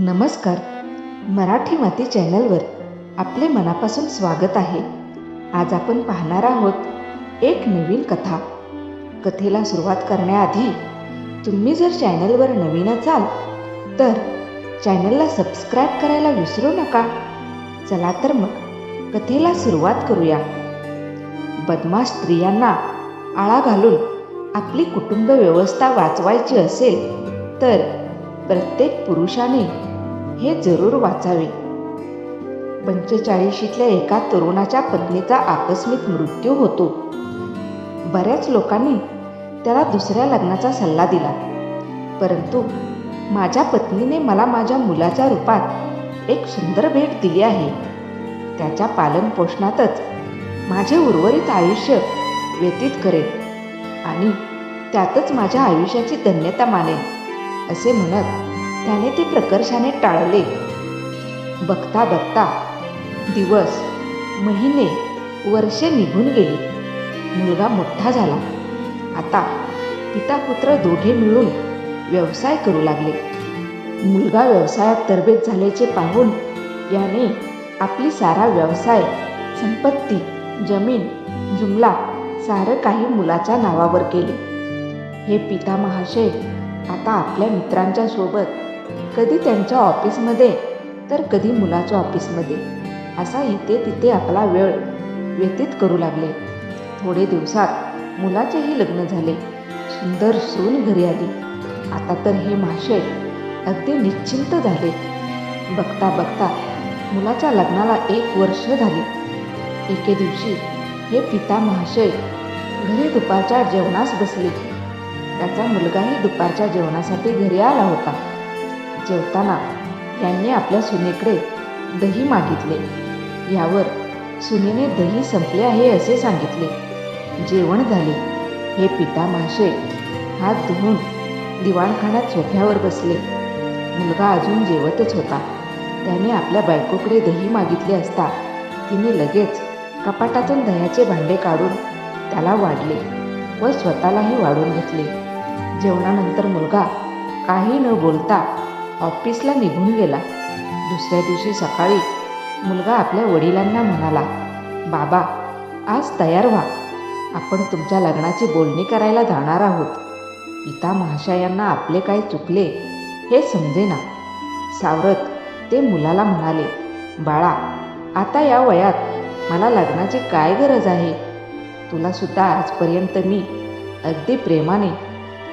नमस्कार. मराठी माती चॅनलवर आपले मनापासून स्वागत आहे. आज आपण पाहणार आहोत एक नवीन कथा. कथेला सुरुवात करण्याआधी तुम्ही जर चॅनलवर नवीन असाल तर चॅनलला सबस्क्राईब करायला विसरू नका. चला तर मग कथेला सुरुवात करूया. बदमाश स्त्रियांना आळा घालून आपली कुटुंब व्यवस्था वाचवायची असेल तर प्रत्येक पुरुषाने हे जरूर वाचावे. पंचेचाळीशीतल्या एका तरुणाच्या पत्नीचा आकस्मिक मृत्यू होतो. बऱ्याच लोकांनी त्याला दुसऱ्या लग्नाचा सल्ला दिला. परंतु माझ्या पत्नीने मला माझ्या मुलाच्या रूपात एक सुंदर भेट दिली आहे. त्याच्या पालनपोषणातच माझे उर्वरित आयुष्य व्यतीत करेल आणि त्यातच माझ्या आयुष्याची धन्यता मानेन असे म्हणत त्याने ते प्रकर्षाने टाळले. बघता बघता दिवस महिने वर्षे निघून गेली. मुलगा मोठा झाला. आता पिता पुत्र दोघे मिळून व्यवसाय करू लागले. मुलगा व्यवसायात तरबेज झाल्याचे पाहून याने आपली सारा व्यवसाय संपत्ती जमीन जुमला सारं काही मुलाच्या नावावर केले. हे पिता महाशय आता आपल्या मित्रांच्या सोबत कधी त्यांच्या ऑफिसमध्ये तर कधी मुलाच्या ऑफिसमध्ये. असा इथे तिथे आपला वेळ व्यतीत करू लागले. थोडे दिवसात मुलाचेही लग्न झाले. सुंदर सून घरी आली. आता तर हे महाशय अगदी निश्चिंत झाले. बघता बघता मुलाच्या लग्नाला एक वर्ष झाले. एके दिवशी हे पिता महाशय घरी दुपारच्या जेवणास बसले. त्याचा मुलगाही दुपारच्या जेवणासाठी घरी आला होता. जेवताना यांनी आपल्या सुनेकडे दही मागितले. यावर सुनेने दही संपले आहे असे सांगितले. जेवण झाले. हे पिता माशे हात धुवून दिवाणखान्यात सोफ्यावर बसले. मुलगा अजून जेवतच होता. त्याने आपल्या बायकोकडे दही मागितले असता तिने लगेच कपाटातून दह्याचे भांडे काढून त्याला वाढले व स्वतःलाही वाढून घेतले. जेवणानंतर मुलगा काही न बोलता ऑफिसला निघून गेला. दुसऱ्या दिवशी सकाळी मुलगा आपल्या वडिलांना म्हणाला बाबा आज तयार व्हा. आपण तुमच्या लग्नाची बोलणी करायला जाणार आहोत. पिता महाशयांना आपले काय चुकले हे समजेना. सावरत ते मुलाला म्हणाले बाळा आता या वयात मला लग्नाची काय गरज आहे? तुलासुद्धा आजपर्यंत मी अगदी प्रेमाने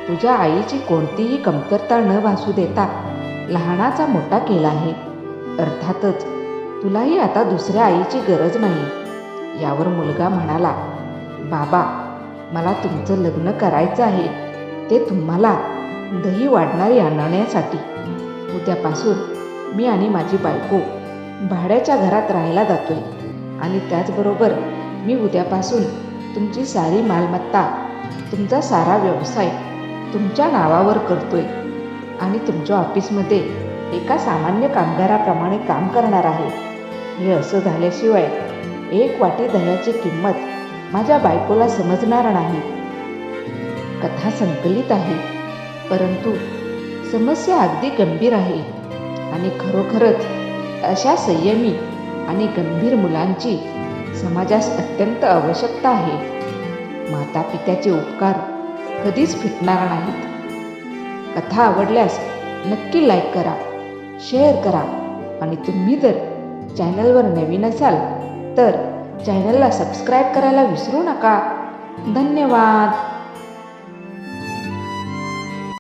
तुझ्या आईची कोणतीही कमतरता न भासू देता लहानाचा मोठा केला आहे. अर्थातच तुलाही आता दुसऱ्या आईची गरज नाही. यावर मुलगा म्हणाला बाबा मला तुमचं लग्न करायचं आहे. ते तुम्हाला दही वाढणारी आणण्यासाठी. उद्यापासून मी आणि माझी बायको भाड्याच्या घरात राहायला जातोय. आणि त्याचबरोबर मी उद्यापासून तुमची सारी मालमत्ता तुमचा सारा व्यवसाय तुमच्या नावावर करतोय. आणि तुमच्या ऑफिसमध्ये एका सामान्य कामगाराप्रमाणे काम करणार आहे. हे असं झाल्याशिवाय एक वाटी दह्याची किंमत माझ्या बायकोला समजणार नाही. कथा संकलित आहे परंतु समस्या अगदी गंभीर आहे आणि खरोखरच अशा संयमी आणि गंभीर मुलांची समाजास अत्यंत आवश्यकता आहे. माता पित्याचे उपकार कधीच फिटणार नाहीत. कथा आवडल्यास नक्की लाईक करा शेअर करा. आणि तुम्ही जर चॅनलवर नवीन असाल तर चॅनलला सबस्क्राईब करायला विसरू नका. धन्यवाद.